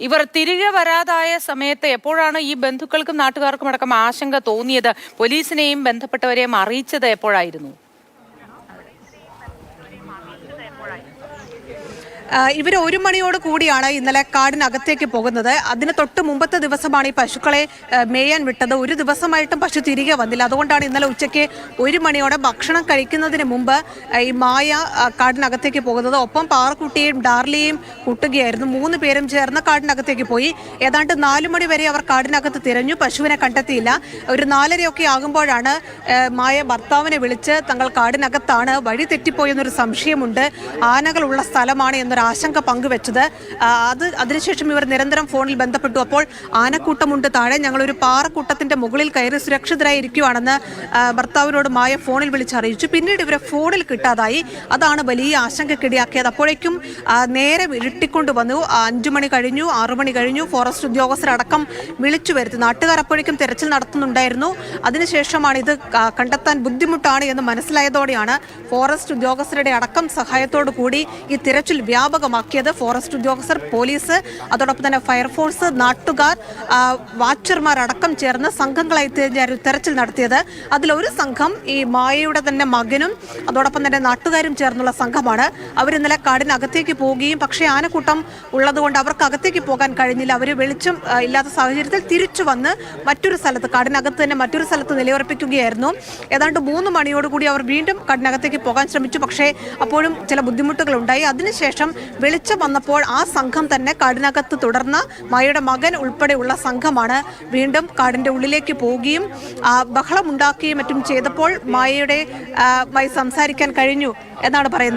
ഇവർ തിരികെ വരാതായ സമയത്ത് എപ്പോഴാണ് ഈ ബന്ധുക്കൾക്കും നാട്ടുകാർക്കും അടക്കം ആശങ്ക തോന്നിയത്? പോലീസിനെയും ബന്ധപ്പെട്ടവരെയും അറിയിച്ചത് എപ്പോഴായിരുന്നു? ഇവർ ഒരു മണിയോട് കൂടിയാണ് ഇന്നലെ കാടിനകത്തേക്ക് പോകുന്നത്. അതിന് തൊട്ട് മുമ്പത്തെ ദിവസമാണ് ഈ പശുക്കളെ മേയാൻ വിട്ടത്. ഒരു ദിവസമായിട്ടും പശു തിരികെ വന്നില്ല. അതുകൊണ്ടാണ് ഇന്നലെ ഉച്ചയ്ക്ക് ഒരു മണിയോടെ ഭക്ഷണം കഴിക്കുന്നതിന് മുമ്പ് ഈ മായ കാടിനകത്തേക്ക് പോകുന്നത്. ഒപ്പം പാറക്കുട്ടിയെയും ഡാർലിയെയും കൂട്ടുകയായിരുന്നു. മൂന്ന് പേരും ചേർന്ന് കാടിനകത്തേക്ക് പോയി. ഏതാണ്ട് നാലു മണി വരെ അവർ കാടിനകത്ത് തിരഞ്ഞു. പശുവിനെ കണ്ടെത്തിയില്ല. ഒരു നാലരയൊക്കെ ആകുമ്പോഴാണ് മായ ഭർത്താവിനെ വിളിച്ച് തങ്ങൾ കാടിനകത്താണ് വഴി തെറ്റിപ്പോയെന്നൊരു സംശയമുണ്ട്. ആനകളുള്ള സ്ഥലമാണ് എന്നൊരു ആശങ്ക പങ്കുവെച്ചത്. അത് അതിനുശേഷം ഇവർ നിരന്തരം ഫോണിൽ ബന്ധപ്പെട്ടു. അപ്പോൾ ആനക്കൂട്ടമുണ്ട്. താഴെ ഞങ്ങളൊരു പാറക്കൂട്ടത്തിന്റെ മുകളിൽ കയറി സുരക്ഷിതരായി ഇരിക്കുവാണെന്ന് ഭർത്താവിനോട് മായ ഫോണിൽ വിളിച്ചറിയിച്ചു പിന്നീട് ഇവരെ ഫോണിൽ കിട്ടാതായി. അതാണ് വലിയ ആശങ്കക്കിടയാക്കിയത്. അപ്പോഴേക്കും നേരെ ഇരുട്ടിക്കൊണ്ട് വന്നു. അഞ്ചു മണി കഴിഞ്ഞു ആറു മണി കഴിഞ്ഞു. ഫോറസ്റ്റ് ഉദ്യോഗസ്ഥരടക്കം വിളിച്ചു വരുത്തി നാട്ടുകാർ അപ്പോഴേക്കും തെരച്ചിൽ നടത്തുന്നുണ്ടായിരുന്നു. അതിനുശേഷമാണ് ഇത് കണ്ടെത്താൻ ബുദ്ധിമുട്ടാണ് എന്ന് മനസ്സിലായതോടെയാണ് ഫോറസ്റ്റ് ഉദ്യോഗസ്ഥരുടെ അടക്കം സഹായത്തോടു കൂടി ഈ തിരച്ചിൽ വ്യാപകമാക്കിയത് ഫോറസ്റ്റ് ഉദ്യോഗസ്ഥർ പോലീസ് അതോടൊപ്പം തന്നെ ഫയർഫോഴ്സ് നാട്ടുകാർ വാച്ചർമാർ അടക്കം ചേർന്ന് സംഘങ്ങളായി തെരച്ചിൽ നടത്തിയത്. അതിലൊരു സംഘം ഈ മായയുടെ തന്നെ മകനും അതോടൊപ്പം തന്നെ നാട്ടുകാരും ചേർന്നുള്ള സംഘമാണ്. അവരിന്നലെ കാടിനകത്തേക്ക് പോവുകയും പക്ഷേ ആനക്കൂട്ടം ഉള്ളതുകൊണ്ട് അവർക്ക് അകത്തേക്ക് പോകാൻ കഴിഞ്ഞില്ല. അവർ വെളിച്ചം ഇല്ലാത്ത സാഹചര്യത്തിൽ തിരിച്ചു വന്ന് മറ്റൊരു സ്ഥലത്ത് കാടിനകത്ത് തന്നെ മറ്റൊരു സ്ഥലത്ത് നിലയുറപ്പിക്കുകയായിരുന്നു. ഏതാണ്ട് മൂന്ന് മണിയോടുകൂടി അവർ വീണ്ടും കാടിനകത്തേക്ക് പോകാൻ ശ്രമിച്ചു. പക്ഷേ അപ്പോഴും ചില ബുദ്ധിമുട്ടുകൾ ഉണ്ടായി അതിനുശേഷം വെളിച്ചം വന്നപ്പോൾ ആ സംഘം തന്നെ കാടിനകത്ത് തുടർന്ന് മായയുടെ മകൻ ഉൾപ്പെടെയുള്ള സംഘമാണ് വീണ്ടും കാടിന്റെ ഉള്ളിലേക്ക് പോവുകയും ബഹളമുണ്ടാക്കുകയും മറ്റും ചെയ്തപ്പോൾ മായയുടെ മായി സംസാരിക്കാൻ കഴിഞ്ഞു എന്നാണ് പറയുന്നത്.